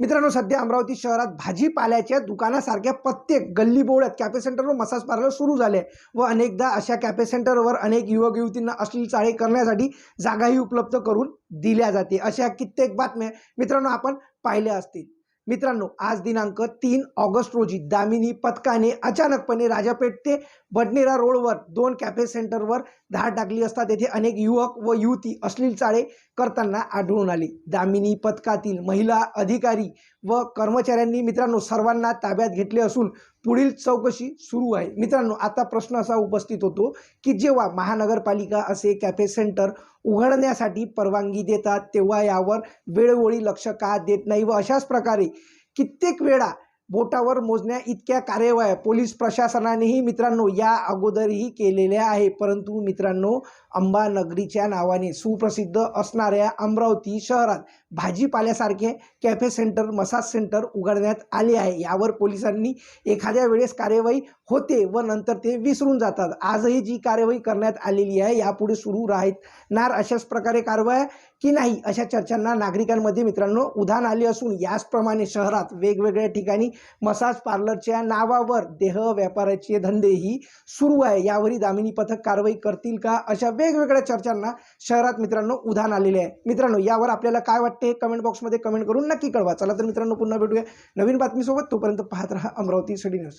मित्रांनो सध्या अमरावती शहरात भाजीपाल्याच्या दुकानासारख्या प्रत्येक गल्ली बोळ्यात कॅफे सेंटरवर मसाज पार्लर सुरू झाले व अनेकदा अशा कॅफे सेंटरवर अनेक युवक युवतींना अश्लील चाळे करण्यासाठी जागाही उपलब्ध करून दिल्या जाते. अशा कित्येक बातम्या मित्रांनो आपण पाहिल्या असतील. मित्रांनो आज दिनांक तीन ऑगस्ट रोजी दामिनी पथकाने अचानकपणे राजापेठ ते बडनेरा रोडवर दोन कॅफे सेंटरवर धाड टाकली असता तेथे अनेक युवक व युवती अश्लील चाळे करताना आढळून आली. दामिनी पथकातील महिला अधिकारी व कर्मचाऱ्यांनी मित्रांनो सर्वांना ताब्यात घेतले असून पुढील चौकशी सुरू आहे. मित्रांनो आता प्रश्न असा उपस्थित होतो की जेव्हा महानगरपालिका असे कॅफे सेंटर उघडण्यासाठी परवानगी देतात तेव्हा यावर वेळोवेळी लक्ष का देत नाही व अशाच प्रकारे कित्येक वेळा बोटावर मोजण्या इतक्या कार्यवाह्या पोलीस प्रशासनानेही मित्रांनो या अगोदरही केलेल्या आहे परंतु मित्रांनो अंबानगरीच्या नावाने सुप्रसिद्ध असणाऱ्या अमरावती शहरात भाजीपाल्यासारखे कॅफे सेंटर मसाज सेंटर उघडण्यात आले आहे. यावर पोलिसांनी एखाद्या वेळेस कार्यवाही होते व नंतर ते विसरून जातात. आजही जी कार्यवाही करण्यात आलेली आहे यापुढे सुरू राहणार अशाच प्रकारे कारवाया की नाही अशा चर्चांना नागरिकांमध्ये मित्रांनो उधाण आले असून याचप्रमाणे शहरात वेगवेगळ्या ठिकाणी मसाज पार्लरच्या नावावर देह व्यापाराचे धंदेही सुरू आहे. यावरही दामिनी पथक कारवाई करतील का अशा वेगवेगळ्या चर्चांना शहरात मित्रांनो उधाण आलेले आहे. मित्रांनो यावर आपल्याला काय वाटतं? कमेंट बॉक्समध्ये कमेंट करून नक्की कळवा. चला तर मित्रांनो पुन्हा भेटूया नवीन बातमीसोबत. तोपर्यंत पाहत राहा अमरावती सिटी न्यूज.